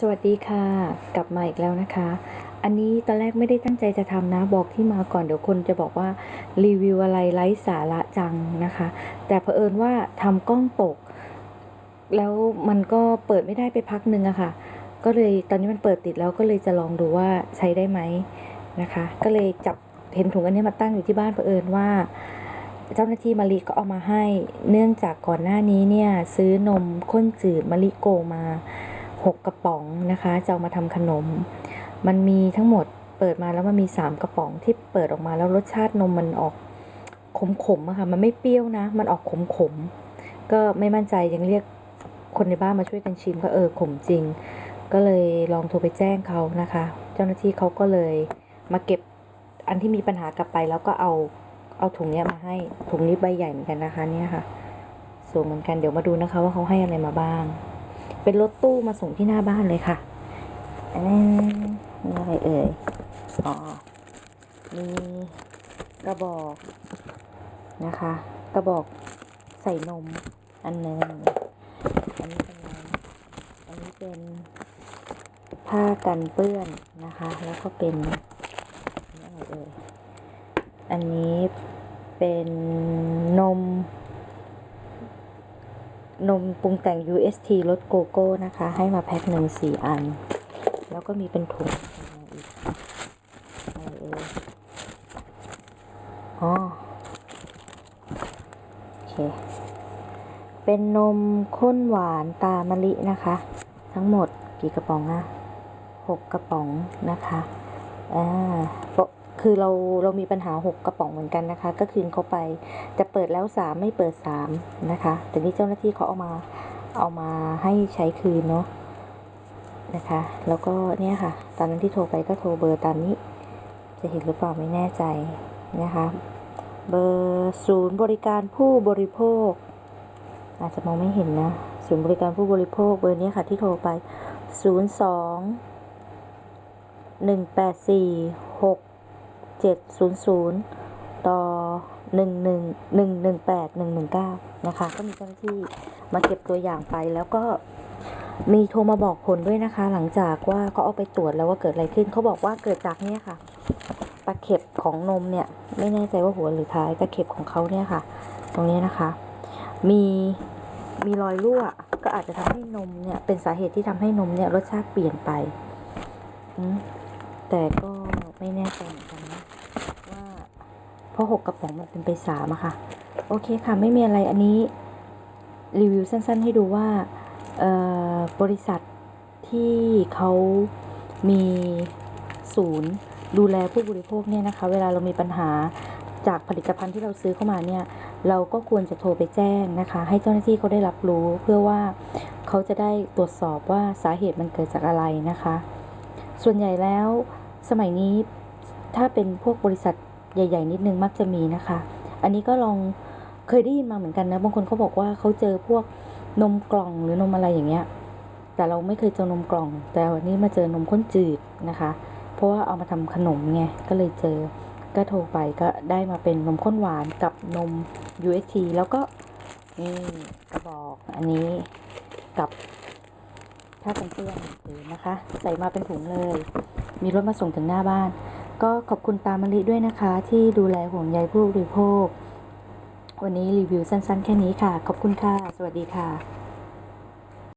สวัสดีค่ะ กลับมาอีกแล้วนะคะ อันนี้ตอนแรกไม่ได้ตั้งใจจะทำนะ บอกที่มาก่อนเดี๋ยวคนจะบอกว่ารีวิวอะไรไร้สาระจังนะคะ แต่เผอิญว่าทำกล้องตก แล้วมันก็เปิดไม่ได้ไปพักหนึ่งอะค่ะ ก็เลยตอนนี้มันเปิดติดแล้วก็เลยจะลองดูว่าใช้ได้ไหมนะคะ ก็เลยจับเห็นถุงอันนี้มาตั้งอยู่ที่บ้านเผอิญว่า เจ้าหน้าที่มาริก็เอามาให้ เนื่องจากก่อนหน้านี้เนี่ยซื้อนมข้นจืดมะลิโกมา 6 กระป๋องนะคะจะเอามาทำขนม มันมีทั้งหมดเปิดมาแล้วมันมี 3 กระป๋องที่เปิดออกมาแล้วรสชาตินมมันออกขมๆอะค่ะมันไม่เปรี้ยวนะ มันออกขมๆก็ไม่มั่นใจยังเรียกคนในบ้านมาช่วยกันชิมก็เออขมจริง ก็เลยลองโทรไปแจ้งเขานะคะ เจ้าหน้าที่เขาก็เลยมาเก็บอันที่มีปัญหากลับไปแล้วก็เอาเอาถุงเนี้ยมาให้ถุงนี้ใบใหญ่เหมือนกันนะคะเนี่ยค่ะ สูงเหมือนกันเดี๋ยวมาดูนะคะว่าเขาให้อะไรมาบ้าง เป็นรถตู้มาส่งที่หน้าบ้านเลยค่ะอันนี้มีอะไรเอ่ยอ๋อมีกระบอกนะคะ กระบอกใส่นมอันหนึ่งอันนี้เป็นอันนี้เป็นผ้ากันเปื้อนนะคะ แล้วก็เป็นนี่อะไรเอ่ยอันนี้เป็นนม นมปรุงแต่ง UST รสโกโก้นะคะ ให้มาแพ็คหนึ่งสี่อัน แล้วก็มีเป็นถุงอีกอ๋อโอเค เป็นนมข้นหวานตามะลินะคะ ทั้งหมดกี่กระป๋องอะหกกระป๋องนะคะอ่าโปก คือเราเรามีปัญหาหกกระป๋องเหมือนกันนะคะ ก็คืนเขาไป จะเปิดแล้วสามไม่เปิดสามนะคะแต่นี่เจ้าหน้าที่เขาเอามาเอามาให้ใช้คืนเนาะนะคะ แล้วก็เนี่ยค่ะ ตอนนั้นที่โทรไปก็โทรเบอร์ตามนี้ จะเห็นหรือเปล่าไม่แน่ใจนะคะ เบอร์ศูนย์บริการผู้บริโภค อาจจะมองไม่เห็นนะศูนย์บริการผู้บริโภคเบอร์นี้ค่ะที่โทรไป 02 184 700 ต่อ 11 118 119 นะคะ ก็มีเจ้าหน้าที่มาเก็บตัวอย่างไปแล้วก็มีโทรมาบอกผลด้วยนะคะ หลังจากว่าเขาเอาไปตรวจแล้วว่าเกิดอะไรขึ้นเขาบอกว่าเกิดจากเนี่ยค่ะตะเข็บของนมเนี่ยไม่แน่ใจว่าหัวหรือท้ายตะเข็บของเขาเนี่ยค่ะ ตรงนี้นะคะ มีมีรอยรั่วก็อาจจะทำให้นมเนี่ยเป็นสาเหตุที่ทำให้นมเนี่ยรสชาติเปลี่ยนไปแต่ก็ไม่แน่ใจเหมือนกันนะว่า เพราะหกกระป๋องมันเป็นไปสามอะค่ะ โอเคค่ะ ไม่มีอะไรอันนี้ รีวิวสั้น ๆ ให้ดูว่าบริษัทที่เขามีศูนย์ดูแลผู้บริโภคเนี่ยนะคะ เวลาเรามีปัญหาจากผลิตภัณฑ์ที่เราซื้อเข้ามาเนี่ย เราก็ควรจะโทรไปแจ้งนะคะ ให้เจ้าหน้าที่เขาได้รับรู้เพื่อว่าเขาจะได้ตรวจสอบว่าสาเหตุมันเกิดจากอะไรนะคะ ส่วนใหญ่แล้วสมัยนี้ถ้าเป็นพวกบริษัท ใหญ่ ๆ นิดนึงมักจะมีนะคะ อันนี้ก็ลองเคยได้ยินมาเหมือนกันนะ บางคนเขาบอกว่าเขาเจอพวกนมกล่องหรือนมอะไรอย่างเงี้ย แต่เราไม่เคยเจอนมกล่อง แต่วันนี้มาเจอนมข้นจืดนะคะ เพราะว่าเอามาทำขนมไง ก็เลยเจอ ก็โทรไปก็ได้มาเป็นนมข้นหวานกับนม UST แล้วก็นี่กระบอกอันนี้กับผ้ากันเปื้อนหรือนะคะ ใส่มาเป็นถุงเลย มีรถมาส่งถึงหน้าบ้าน ก็ขอบคุณตามมะลิด้วยนะคะ ที่ดูแลห่วงใยผู้บริโภค วันนี้รีวิวสั้นๆ แค่นี้ค่ะ ขอบคุณค่ะ สวัสดีค่ะ